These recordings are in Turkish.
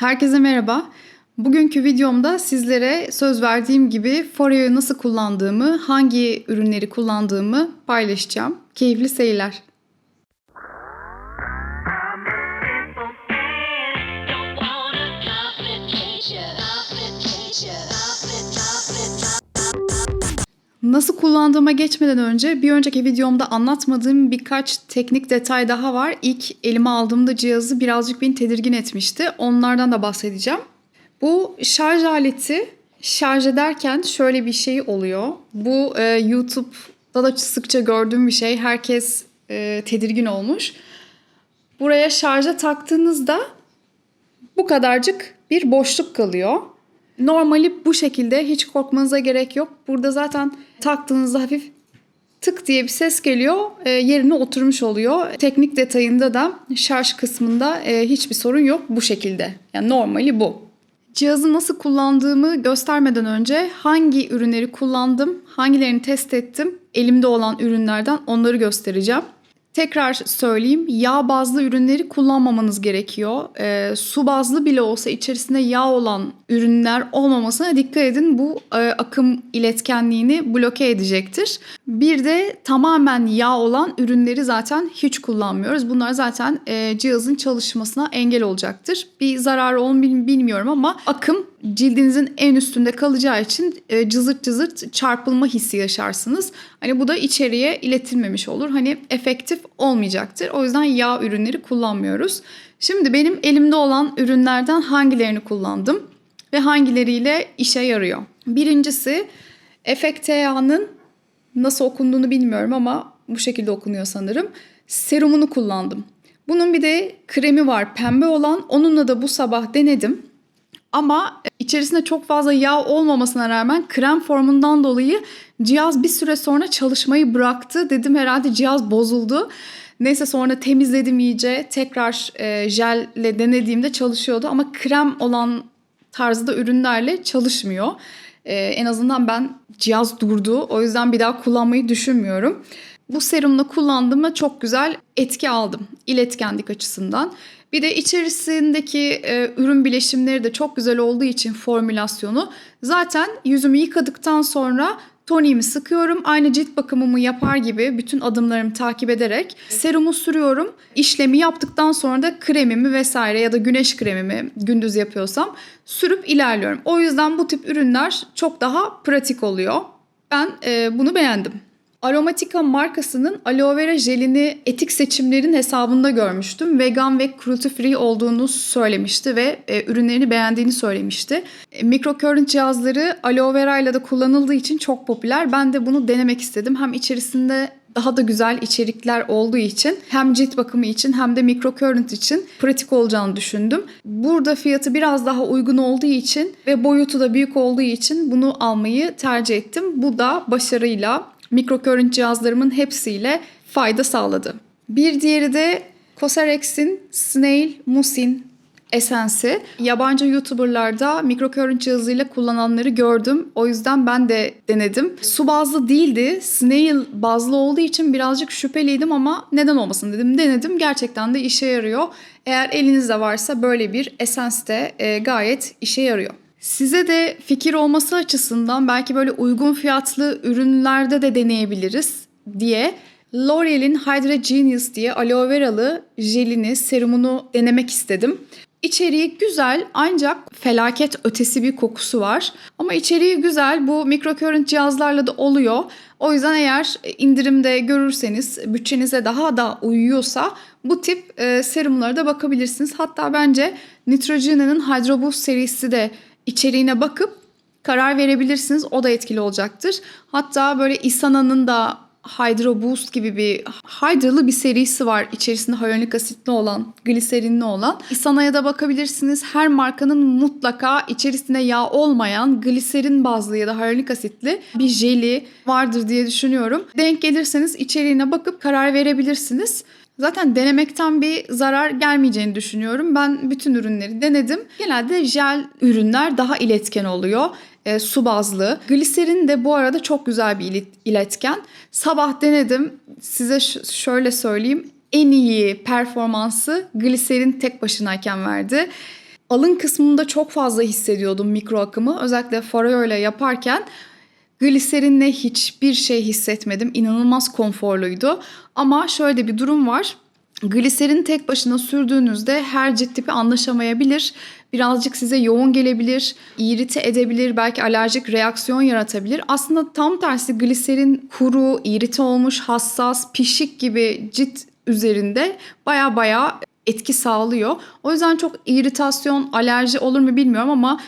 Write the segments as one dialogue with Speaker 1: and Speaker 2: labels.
Speaker 1: Herkese merhaba. Bugünkü videomda sizlere söz verdiğim gibi Foreo'yu nasıl kullandığımı, hangi ürünleri kullandığımı paylaşacağım. Keyifli seyirler. Nasıl kullandığıma geçmeden önce bir önceki videomda anlatmadığım birkaç teknik detay daha var. İlk elime aldığımda cihazı birazcık beni tedirgin etmişti. Onlardan da bahsedeceğim. Bu şarj aleti şarj ederken şöyle bir şey oluyor. Bu e, YouTube'da da sıkça gördüğüm bir şey. Herkes e, tedirgin olmuş. Buraya şarja taktığınızda bu kadarcık bir boşluk kalıyor. Normali bu şekilde hiç korkmanıza gerek yok. Burada zaten taktığınızda hafif tık diye bir ses geliyor. E, yerine oturmuş oluyor. Teknik detayında da şarj kısmında e, hiçbir sorun yok bu şekilde. Yani normali bu. Cihazı nasıl kullandığımı göstermeden önce hangi ürünleri kullandım, hangilerini test ettim, elimde olan ürünlerden onları göstereceğim. Tekrar söyleyeyim, yağ bazlı ürünleri kullanmamanız gerekiyor. Ee, su bazlı bile olsa içerisinde yağ olan ürünler olmamasına dikkat edin. Bu e, akım iletkenliğini bloke edecektir. Bir de tamamen yağ olan ürünleri zaten hiç kullanmıyoruz. Bunlar zaten e, cihazın çalışmasına engel olacaktır. Bir zararı bil- bilmiyorum ama akım cildinizin en üstünde kalacağı için e, cızırt cızırt çarpılma hissi yaşarsınız. Hani bu da içeriye iletilmemiş olur. Hani efektif olmayacaktır. O yüzden yağ ürünleri kullanmıyoruz. Şimdi benim elimde olan ürünlerden hangilerini kullandım ve hangileriyle işe yarıyor? Birincisi FKTA'nın nasıl okunduğunu bilmiyorum ama bu şekilde okunuyor sanırım. Serumunu kullandım. Bunun bir de kremi var pembe olan. Onunla da bu sabah denedim. Ama içerisinde çok fazla yağ olmamasına rağmen krem formundan dolayı cihaz bir süre sonra çalışmayı bıraktı. Dedim herhalde cihaz bozuldu. Neyse sonra temizledim iyice. Tekrar e, jelle denediğimde çalışıyordu ama krem olan tarzda ürünlerle çalışmıyor. E, en azından ben cihaz durdu. O yüzden bir daha kullanmayı düşünmüyorum. Bu serumla kullandığımda çok güzel etki aldım iletkenlik açısından. Bir de içerisindeki e, ürün bileşimleri de çok güzel olduğu için formülasyonu zaten yüzümü yıkadıktan sonra toniğimi sıkıyorum. Aynı cilt bakımımı yapar gibi bütün adımlarımı takip ederek serumu sürüyorum. İşlemi yaptıktan sonra da kremimi vesaire ya da güneş kremimi gündüz yapıyorsam sürüp ilerliyorum. O yüzden bu tip ürünler çok daha pratik oluyor. Ben e, bunu beğendim. Aromatica markasının aloe vera jelini etik seçimlerin hesabında görmüştüm. Vegan ve cruelty free olduğunu söylemişti ve e, ürünlerini beğendiğini söylemişti. E, microcurrent cihazları aloe vera ile de kullanıldığı için çok popüler. Ben de bunu denemek istedim. Hem içerisinde daha da güzel içerikler olduğu için hem cilt bakımı için hem de microcurrent için pratik olacağını düşündüm. Burada fiyatı biraz daha uygun olduğu için ve boyutu da büyük olduğu için bunu almayı tercih ettim. Bu da başarıyla microcurrent cihazlarımın hepsiyle fayda sağladı. Bir diğeri de Cosrx'in Snail Musin esensi. Yabancı YouTuber'larda microcurrent cihazıyla kullananları gördüm. O yüzden ben de denedim. Su bazlı değildi. Snail bazlı olduğu için birazcık şüpheliydim ama neden olmasın dedim. Denedim. Gerçekten de işe yarıyor. Eğer elinizde varsa böyle bir esens de e, gayet işe yarıyor. Size de fikir olması açısından belki böyle uygun fiyatlı ürünlerde de deneyebiliriz diye L'Oreal'in Hydra Genius diye aloe veralı jelini, serumunu denemek istedim. İçeriği güzel ancak felaket ötesi bir kokusu var. Ama içeriği güzel. Bu microcurrent cihazlarla da oluyor. O yüzden eğer indirimde görürseniz bütçenize daha da uyuyorsa bu tip e, serumlara da bakabilirsiniz. Hatta bence Neutrogena'nın Hydro Boost serisi de içeriğine bakıp karar verebilirsiniz. O da etkili olacaktır. Hatta böyle Isana'nın da Hydro Boost gibi bir Hydra'lı bir serisi var. İçerisinde hyaluronik asitli olan, gliserinli olan. Isana'ya da bakabilirsiniz. Her markanın mutlaka içerisinde yağ olmayan gliserin bazlı ya da hyaluronik asitli bir jeli vardır diye düşünüyorum. Denk gelirseniz içeriğine bakıp karar verebilirsiniz. Zaten denemekten bir zarar gelmeyeceğini düşünüyorum. Ben bütün ürünleri denedim. Genelde jel ürünler daha iletken oluyor. E, su bazlı. Gliserin de bu arada çok güzel bir ilet- iletken. Sabah denedim. Size şöyle söyleyeyim. En iyi performansı gliserin tek başınayken verdi. Alın kısmında çok fazla hissediyordum mikro akımı. Özellikle ile yaparken gliserinle hiçbir şey hissetmedim. İnanılmaz konforluydu. Ama şöyle bir durum var. Gliserin tek başına sürdüğünüzde her cilt tipi anlaşamayabilir. Birazcık size yoğun gelebilir, irite edebilir, belki alerjik reaksiyon yaratabilir. Aslında tam tersi gliserin kuru, irite olmuş, hassas, pişik gibi cilt üzerinde baya baya etki sağlıyor. O yüzden çok iritasyon, alerji olur mu bilmiyorum ama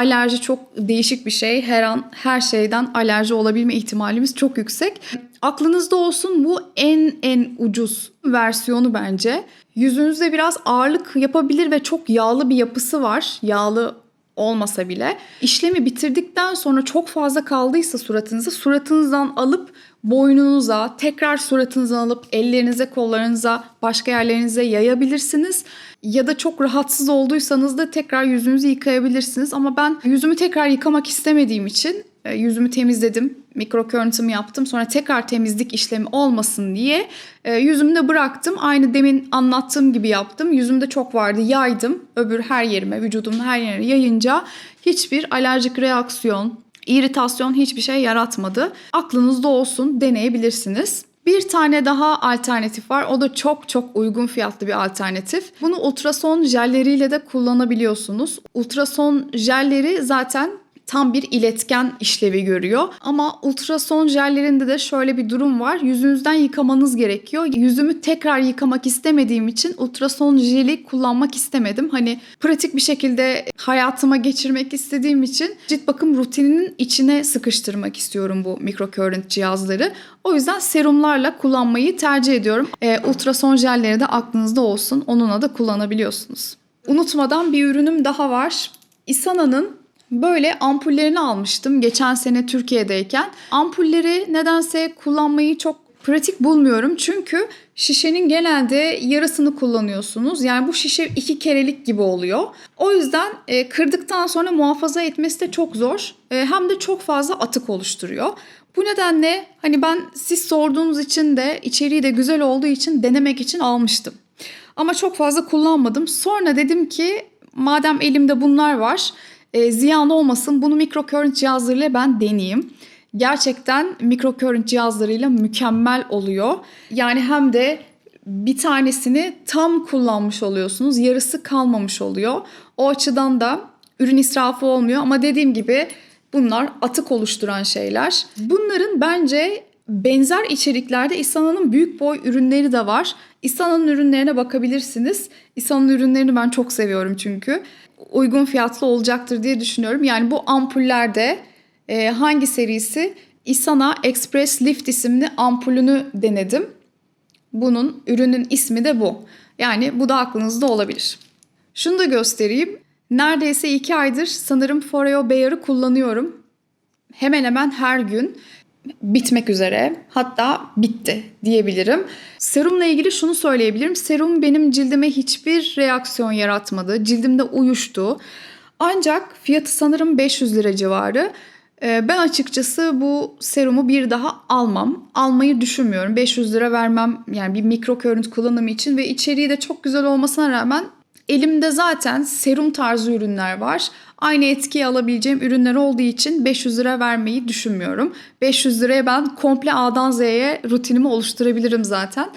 Speaker 1: alerji çok değişik bir şey. Her an her şeyden alerji olabilme ihtimalimiz çok yüksek. Aklınızda olsun bu en en ucuz versiyonu bence. Yüzünüzde biraz ağırlık yapabilir ve çok yağlı bir yapısı var. Yağlı olmasa bile. İşlemi bitirdikten sonra çok fazla kaldıysa suratınızı suratınızdan alıp boynunuza, tekrar suratınızdan alıp ellerinize, kollarınıza, başka yerlerinize yayabilirsiniz. Ya da çok rahatsız olduysanız da tekrar yüzünüzü yıkayabilirsiniz. Ama ben yüzümü tekrar yıkamak istemediğim için e, yüzümü temizledim. Mikrokörüntümü yaptım. Sonra tekrar temizlik işlemi olmasın diye e, yüzümü de bıraktım. Aynı demin anlattığım gibi yaptım. Yüzümde çok vardı yaydım. Öbür her yerime, vücudumun her yerine yayınca hiçbir alerjik reaksiyon, iritasyon hiçbir şey yaratmadı. Aklınızda olsun deneyebilirsiniz. Bir tane daha alternatif var. O da çok çok uygun fiyatlı bir alternatif. Bunu ultrason jelleriyle de kullanabiliyorsunuz. Ultrason jelleri zaten tam bir iletken işlevi görüyor. Ama ultrason jellerinde de şöyle bir durum var. Yüzünüzden yıkamanız gerekiyor. Yüzümü tekrar yıkamak istemediğim için ultrason jeli kullanmak istemedim. Hani pratik bir şekilde hayatıma geçirmek istediğim için cilt bakım rutininin içine sıkıştırmak istiyorum bu microcurrent cihazları. O yüzden serumlarla kullanmayı tercih ediyorum. Ee, ultrason jelleri de aklınızda olsun. Onunla da kullanabiliyorsunuz. Unutmadan bir ürünüm daha var. Isana'nın Böyle ampullerini almıştım geçen sene Türkiye'deyken. Ampulleri nedense kullanmayı çok pratik bulmuyorum. Çünkü şişenin genelde yarısını kullanıyorsunuz. Yani bu şişe iki kerelik gibi oluyor. O yüzden e, kırdıktan sonra muhafaza etmesi de çok zor. E, hem de çok fazla atık oluşturuyor. Bu nedenle hani ben siz sorduğunuz için de içeriği de güzel olduğu için denemek için almıştım. Ama çok fazla kullanmadım. Sonra dedim ki madem elimde bunlar var e, ziyan olmasın bunu microcurrent cihazlarıyla ben deneyeyim. Gerçekten microcurrent cihazlarıyla mükemmel oluyor. Yani hem de bir tanesini tam kullanmış oluyorsunuz. Yarısı kalmamış oluyor. O açıdan da ürün israfı olmuyor ama dediğim gibi bunlar atık oluşturan şeyler. Bunların bence benzer içeriklerde İsana'nın büyük boy ürünleri de var. İsana'nın ürünlerine bakabilirsiniz. İsana'nın ürünlerini ben çok seviyorum çünkü. Uygun fiyatlı olacaktır diye düşünüyorum. Yani bu ampullerde e, hangi serisi? Isana Express Lift isimli ampulünü denedim. Bunun ürünün ismi de bu. Yani bu da aklınızda olabilir. Şunu da göstereyim. Neredeyse iki aydır sanırım Foreo Bayer'ı kullanıyorum. Hemen hemen her gün bitmek üzere. Hatta bitti diyebilirim. Serumla ilgili şunu söyleyebilirim. Serum benim cildime hiçbir reaksiyon yaratmadı. Cildimde uyuştu. Ancak fiyatı sanırım 500 lira civarı. Ee, Ben açıkçası bu serumu bir daha almam. Almayı düşünmüyorum. 500 lira vermem yani bir mikrokörünt kullanımı için ve içeriği de çok güzel olmasına rağmen elimde zaten serum tarzı ürünler var. Aynı etkiyi alabileceğim ürünler olduğu için 500 lira vermeyi düşünmüyorum. 500 liraya ben komple A'dan Z'ye rutinimi oluşturabilirim zaten.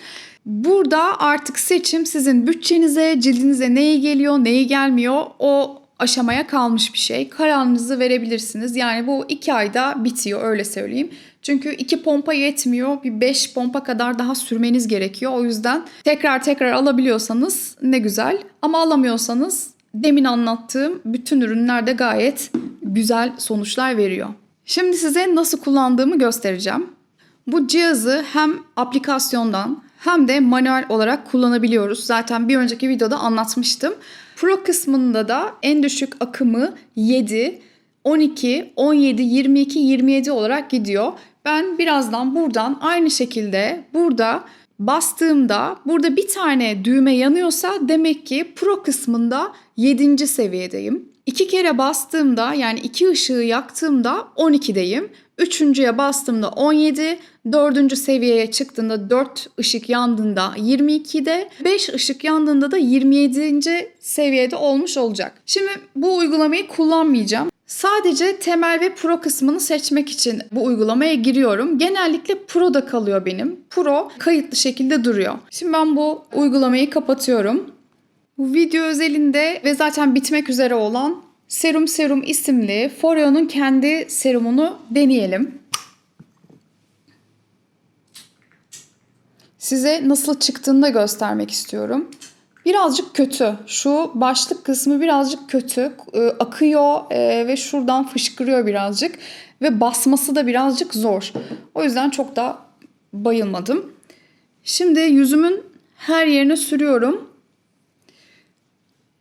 Speaker 1: Burada artık seçim sizin bütçenize, cildinize neyi geliyor, neyi gelmiyor o aşamaya kalmış bir şey. Kararınızı verebilirsiniz. Yani bu iki ayda bitiyor öyle söyleyeyim. Çünkü iki pompa yetmiyor. Bir beş pompa kadar daha sürmeniz gerekiyor. O yüzden tekrar tekrar alabiliyorsanız ne güzel. Ama alamıyorsanız demin anlattığım bütün ürünler de gayet güzel sonuçlar veriyor. Şimdi size nasıl kullandığımı göstereceğim. Bu cihazı hem aplikasyondan hem de manuel olarak kullanabiliyoruz. Zaten bir önceki videoda anlatmıştım. Pro kısmında da en düşük akımı 7, 12, 17, 22, 27 olarak gidiyor. Ben birazdan buradan aynı şekilde burada bastığımda burada bir tane düğme yanıyorsa demek ki Pro kısmında 7. seviyedeyim. İki kere bastığımda yani iki ışığı yaktığımda 12'deyim. Üçüncüye bastığımda 17, dördüncü seviyeye çıktığında 4 ışık yandığında 22'de, 5 ışık yandığında da 27. seviyede olmuş olacak. Şimdi bu uygulamayı kullanmayacağım. Sadece temel ve pro kısmını seçmek için bu uygulamaya giriyorum. Genellikle pro'da kalıyor benim. Pro kayıtlı şekilde duruyor. Şimdi ben bu uygulamayı kapatıyorum. Bu video özelinde ve zaten bitmek üzere olan Serum Serum isimli Foreo'nun kendi serumunu deneyelim. Size nasıl çıktığını da göstermek istiyorum. Birazcık kötü. Şu başlık kısmı birazcık kötü. Ee, akıyor e, ve şuradan fışkırıyor birazcık. Ve basması da birazcık zor. O yüzden çok da bayılmadım. Şimdi yüzümün her yerine sürüyorum.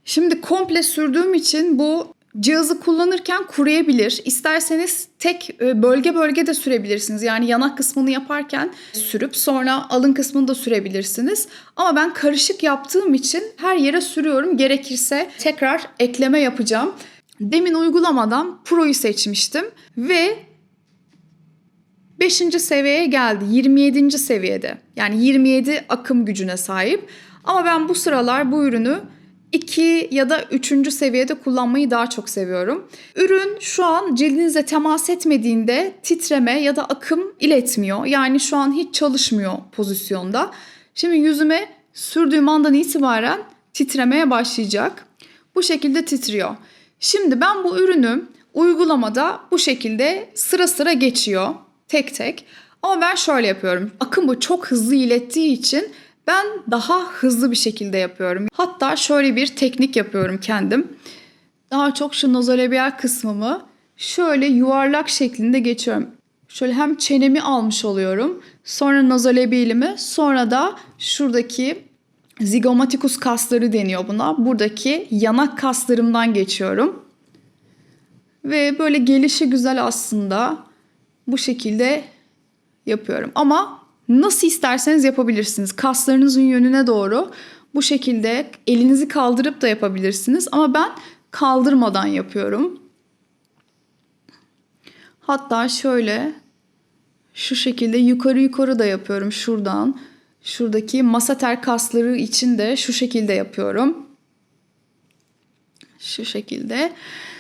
Speaker 1: Şimdi komple sürdüğüm için bu cihazı kullanırken kuruyabilir. İsterseniz tek e, bölge bölge de sürebilirsiniz. Yani yanak kısmını yaparken sürüp sonra alın kısmını da sürebilirsiniz. Ama ben karışık yaptığım için her yere sürüyorum. Gerekirse tekrar ekleme yapacağım. Demin uygulamadan Pro'yu seçmiştim ve 5. seviyeye geldi. 27. seviyede. Yani 27 akım gücüne sahip. Ama ben bu sıralar bu ürünü 2 ya da 3. seviyede kullanmayı daha çok seviyorum. Ürün şu an cildinize temas etmediğinde titreme ya da akım iletmiyor. Yani şu an hiç çalışmıyor pozisyonda. Şimdi yüzüme sürdüğüm andan itibaren titremeye başlayacak. Bu şekilde titriyor. Şimdi ben bu ürünü uygulamada bu şekilde sıra sıra geçiyor tek tek. Ama ben şöyle yapıyorum. Akımı çok hızlı ilettiği için ben daha hızlı bir şekilde yapıyorum. Hatta şöyle bir teknik yapıyorum kendim. Daha çok şu nazolabial kısmımı şöyle yuvarlak şeklinde geçiyorum. Şöyle hem çenemi almış oluyorum. Sonra nazolabialimi sonra da şuradaki zigomatikus kasları deniyor buna. Buradaki yanak kaslarımdan geçiyorum. Ve böyle gelişi güzel aslında bu şekilde yapıyorum. Ama nasıl isterseniz yapabilirsiniz. Kaslarınızın yönüne doğru bu şekilde elinizi kaldırıp da yapabilirsiniz. Ama ben kaldırmadan yapıyorum. Hatta şöyle şu şekilde yukarı yukarı da yapıyorum şuradan. Şuradaki masater kasları için de şu şekilde yapıyorum. Şu şekilde.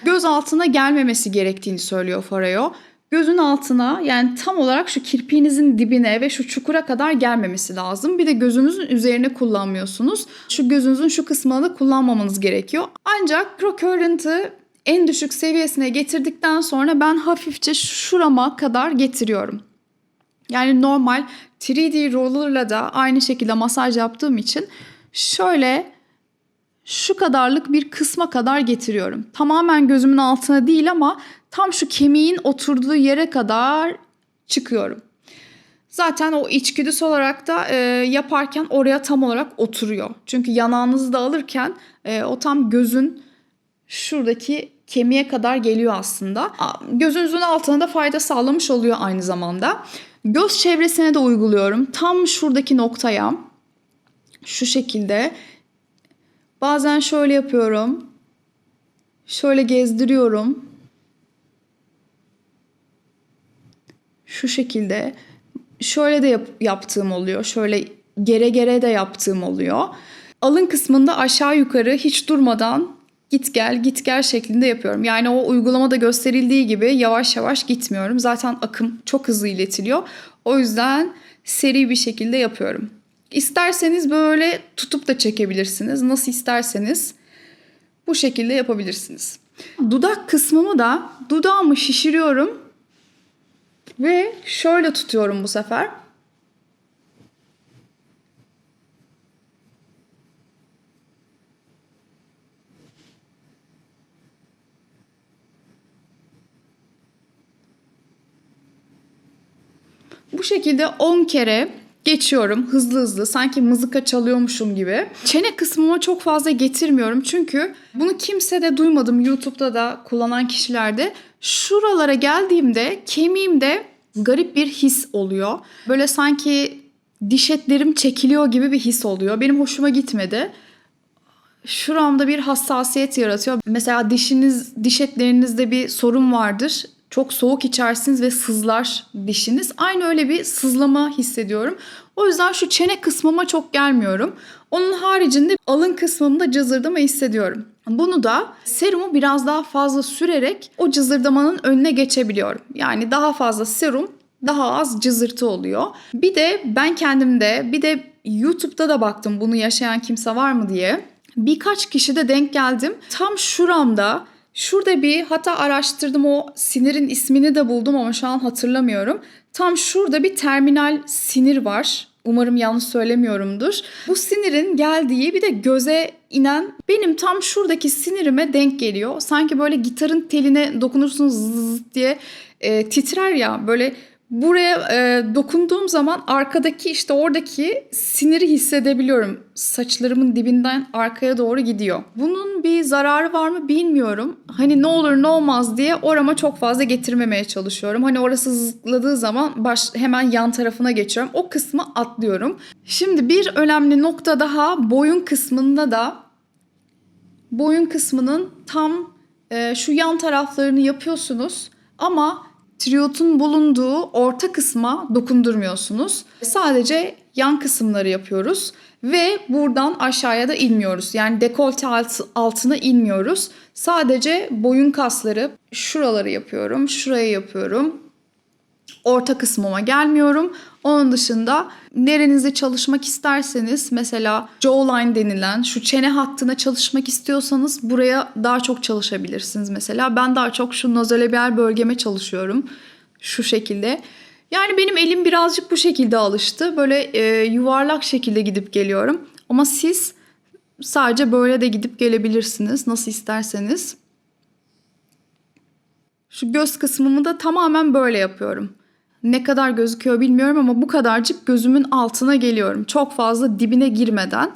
Speaker 1: Göz altına gelmemesi gerektiğini söylüyor Foreo. Gözün altına yani tam olarak şu kirpiğinizin dibine ve şu çukura kadar gelmemesi lazım. Bir de gözünüzün üzerine kullanmıyorsunuz. Şu gözünüzün şu kısmını kullanmamanız gerekiyor. Ancak Procurrent'ı en düşük seviyesine getirdikten sonra ben hafifçe şurama kadar getiriyorum. Yani normal 3D roller'la da aynı şekilde masaj yaptığım için şöyle şu kadarlık bir kısma kadar getiriyorum. Tamamen gözümün altına değil ama tam şu kemiğin oturduğu yere kadar çıkıyorum. Zaten o içgüdüsü olarak da e, yaparken oraya tam olarak oturuyor. Çünkü yanağınızı da alırken e, o tam gözün şuradaki kemiğe kadar geliyor aslında. Gözünüzün altına da fayda sağlamış oluyor aynı zamanda. Göz çevresine de uyguluyorum. Tam şuradaki noktaya şu şekilde Bazen şöyle yapıyorum. Şöyle gezdiriyorum. Şu şekilde. Şöyle de yap- yaptığım oluyor. Şöyle gere gere de yaptığım oluyor. Alın kısmında aşağı yukarı hiç durmadan git gel git gel şeklinde yapıyorum. Yani o uygulamada gösterildiği gibi yavaş yavaş gitmiyorum. Zaten akım çok hızlı iletiliyor. O yüzden seri bir şekilde yapıyorum. İsterseniz böyle tutup da çekebilirsiniz. Nasıl isterseniz bu şekilde yapabilirsiniz. Dudak kısmımı da dudağımı şişiriyorum ve şöyle tutuyorum bu sefer. Bu şekilde 10 kere geçiyorum hızlı hızlı sanki mızıka çalıyormuşum gibi. Çene kısmıma çok fazla getirmiyorum çünkü bunu kimse de duymadım YouTube'da da kullanan kişilerde. Şuralara geldiğimde kemiğimde garip bir his oluyor. Böyle sanki diş etlerim çekiliyor gibi bir his oluyor. Benim hoşuma gitmedi. Şuramda bir hassasiyet yaratıyor. Mesela dişiniz, diş etlerinizde bir sorun vardır çok soğuk içersiniz ve sızlar dişiniz. Aynı öyle bir sızlama hissediyorum. O yüzden şu çene kısmıma çok gelmiyorum. Onun haricinde alın kısmımda cızırdama hissediyorum. Bunu da serumu biraz daha fazla sürerek o cızırdamanın önüne geçebiliyorum. Yani daha fazla serum daha az cızırtı oluyor. Bir de ben kendimde bir de YouTube'da da baktım bunu yaşayan kimse var mı diye. Birkaç kişide denk geldim. Tam şuramda şurada bir hatta araştırdım o sinirin ismini de buldum ama şu an hatırlamıyorum. Tam şurada bir terminal sinir var. Umarım yanlış söylemiyorumdur. Bu sinirin geldiği bir de göze inen benim tam şuradaki sinirime denk geliyor. Sanki böyle gitarın teline dokunursunuz zzz diye e, titrer ya böyle buraya e, dokunduğum zaman arkadaki işte oradaki siniri hissedebiliyorum. Saçlarımın dibinden arkaya doğru gidiyor. Bunun bir zararı var mı bilmiyorum. Hani ne olur ne olmaz diye orama çok fazla getirmemeye çalışıyorum. Hani orası zıpladığı zaman baş, hemen yan tarafına geçiyorum. O kısmı atlıyorum. Şimdi bir önemli nokta daha boyun kısmında da boyun kısmının tam e, şu yan taraflarını yapıyorsunuz ama triyotun bulunduğu orta kısma dokundurmuyorsunuz. Sadece yan kısımları yapıyoruz ve buradan aşağıya da inmiyoruz. Yani dekolte alt- altına inmiyoruz. Sadece boyun kasları şuraları yapıyorum, şurayı yapıyorum. Orta kısmıma gelmiyorum. Onun dışında nerenizde çalışmak isterseniz mesela jawline denilen şu çene hattına çalışmak istiyorsanız buraya daha çok çalışabilirsiniz mesela. Ben daha çok şu nazolabial bölgeme çalışıyorum şu şekilde. Yani benim elim birazcık bu şekilde alıştı. Böyle e, yuvarlak şekilde gidip geliyorum. Ama siz sadece böyle de gidip gelebilirsiniz nasıl isterseniz. Şu göz kısmımı da tamamen böyle yapıyorum. Ne kadar gözüküyor bilmiyorum ama bu kadarcık gözümün altına geliyorum. Çok fazla dibine girmeden.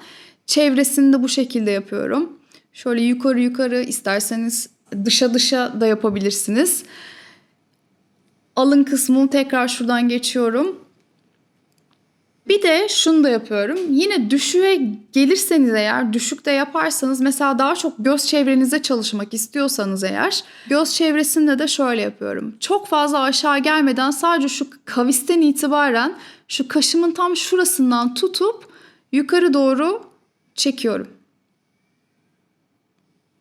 Speaker 1: Çevresini de bu şekilde yapıyorum. Şöyle yukarı yukarı isterseniz dışa dışa da yapabilirsiniz. Alın kısmını tekrar şuradan geçiyorum. Bir de şunu da yapıyorum. Yine düşüğe gelirseniz eğer, düşükte yaparsanız mesela daha çok göz çevrenize çalışmak istiyorsanız eğer, göz çevresinde de şöyle yapıyorum. Çok fazla aşağı gelmeden sadece şu kavisten itibaren şu kaşımın tam şurasından tutup yukarı doğru çekiyorum.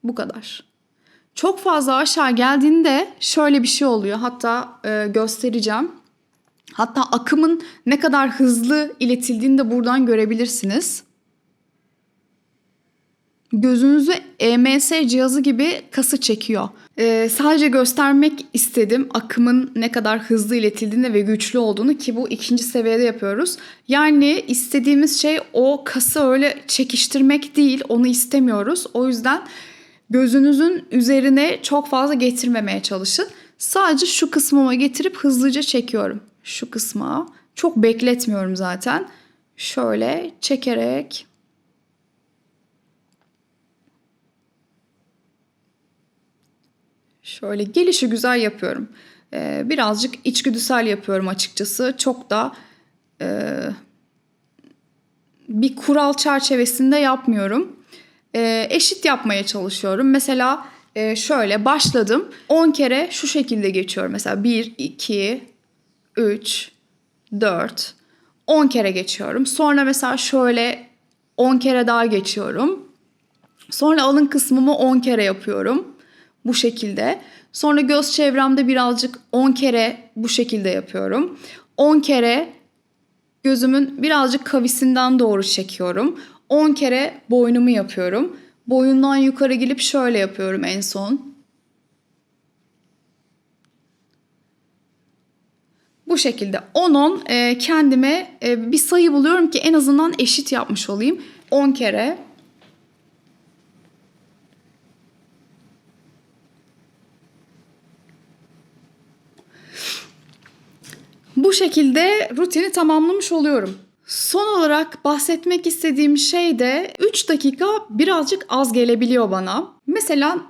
Speaker 1: Bu kadar. Çok fazla aşağı geldiğinde şöyle bir şey oluyor. Hatta e, göstereceğim. Hatta akımın ne kadar hızlı iletildiğini de buradan görebilirsiniz. Gözünüzü EMS cihazı gibi kası çekiyor. Ee, sadece göstermek istedim akımın ne kadar hızlı iletildiğini ve güçlü olduğunu ki bu ikinci seviyede yapıyoruz. Yani istediğimiz şey o kası öyle çekiştirmek değil onu istemiyoruz. O yüzden gözünüzün üzerine çok fazla getirmemeye çalışın. Sadece şu kısmıma getirip hızlıca çekiyorum. Şu kısma. Çok bekletmiyorum zaten. Şöyle çekerek Şöyle gelişi güzel yapıyorum. Ee, birazcık içgüdüsel yapıyorum açıkçası. Çok da e, bir kural çerçevesinde yapmıyorum. Ee, eşit yapmaya çalışıyorum. Mesela e, şöyle başladım. 10 kere şu şekilde geçiyorum. Mesela 1, 2, 3, 4, 10 kere geçiyorum. Sonra mesela şöyle 10 kere daha geçiyorum. Sonra alın kısmımı 10 kere yapıyorum. Bu şekilde. Sonra göz çevremde birazcık 10 kere bu şekilde yapıyorum. 10 kere gözümün birazcık kavisinden doğru çekiyorum. 10 kere boynumu yapıyorum. Boyundan yukarı gelip şöyle yapıyorum en son. Bu şekilde 10-10 e, kendime e, bir sayı buluyorum ki en azından eşit yapmış olayım. 10 kere Bu şekilde rutini tamamlamış oluyorum. Son olarak bahsetmek istediğim şey de 3 dakika birazcık az gelebiliyor bana. Mesela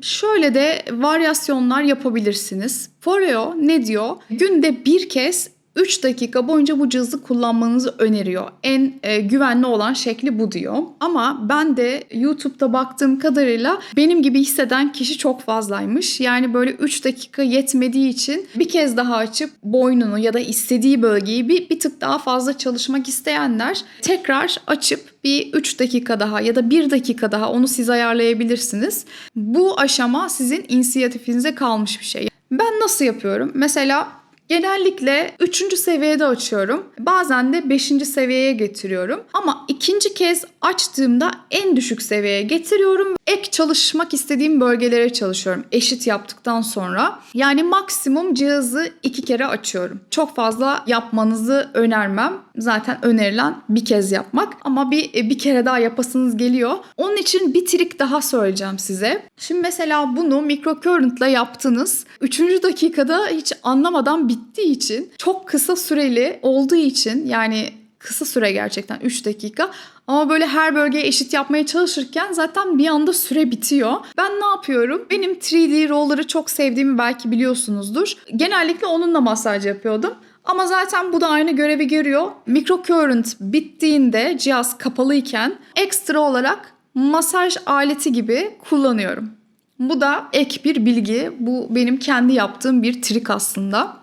Speaker 1: şöyle de varyasyonlar yapabilirsiniz. Foreo ne diyor? Günde bir kez 3 dakika boyunca bu cihazı kullanmanızı öneriyor. En e, güvenli olan şekli bu diyor. Ama ben de YouTube'da baktığım kadarıyla benim gibi hisseden kişi çok fazlaymış. Yani böyle 3 dakika yetmediği için bir kez daha açıp boynunu ya da istediği bölgeyi bir, bir tık daha fazla çalışmak isteyenler tekrar açıp bir 3 dakika daha ya da 1 dakika daha onu siz ayarlayabilirsiniz. Bu aşama sizin inisiyatifinize kalmış bir şey. Ben nasıl yapıyorum? Mesela Genellikle 3. seviyede açıyorum. Bazen de 5. seviyeye getiriyorum. Ama ikinci kez açtığımda en düşük seviyeye getiriyorum. Ek çalışmak istediğim bölgelere çalışıyorum. Eşit yaptıktan sonra. Yani maksimum cihazı iki kere açıyorum. Çok fazla yapmanızı önermem. Zaten önerilen bir kez yapmak. Ama bir, bir kere daha yapasınız geliyor. Onun için bir trik daha söyleyeceğim size. Şimdi mesela bunu microcurrent'la yaptınız. Üçüncü dakikada hiç anlamadan bittiği için çok kısa süreli olduğu için yani kısa süre gerçekten 3 dakika ama böyle her bölgeye eşit yapmaya çalışırken zaten bir anda süre bitiyor. Ben ne yapıyorum? Benim 3D roller'ı çok sevdiğimi belki biliyorsunuzdur. Genellikle onunla masaj yapıyordum. Ama zaten bu da aynı görevi görüyor. Microcurrent bittiğinde cihaz kapalıyken ekstra olarak masaj aleti gibi kullanıyorum. Bu da ek bir bilgi. Bu benim kendi yaptığım bir trik aslında.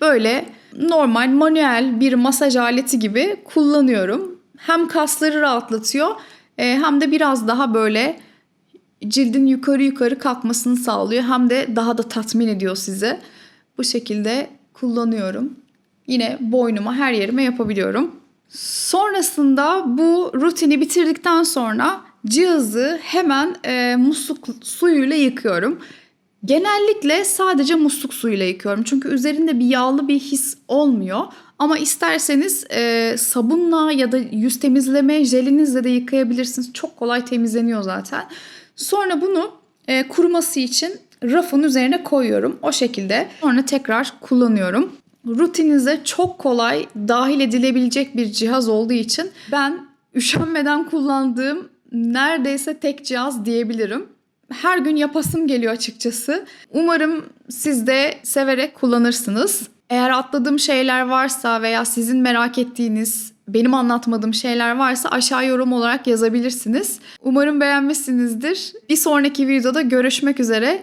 Speaker 1: Böyle normal manuel bir masaj aleti gibi kullanıyorum. Hem kasları rahatlatıyor e, hem de biraz daha böyle cildin yukarı yukarı kalkmasını sağlıyor. Hem de daha da tatmin ediyor sizi. Bu şekilde kullanıyorum. Yine boynuma her yerime yapabiliyorum. Sonrasında bu rutini bitirdikten sonra cihazı hemen e, musluk suyuyla yıkıyorum. Genellikle sadece musluk suyuyla yıkıyorum. Çünkü üzerinde bir yağlı bir his olmuyor. Ama isterseniz e, sabunla ya da yüz temizleme jelinizle de yıkayabilirsiniz. Çok kolay temizleniyor zaten. Sonra bunu e, kuruması için rafın üzerine koyuyorum. O şekilde sonra tekrar kullanıyorum. Rutininize çok kolay dahil edilebilecek bir cihaz olduğu için ben üşenmeden kullandığım neredeyse tek cihaz diyebilirim her gün yapasım geliyor açıkçası. Umarım siz de severek kullanırsınız. Eğer atladığım şeyler varsa veya sizin merak ettiğiniz, benim anlatmadığım şeyler varsa aşağı yorum olarak yazabilirsiniz. Umarım beğenmişsinizdir. Bir sonraki videoda görüşmek üzere.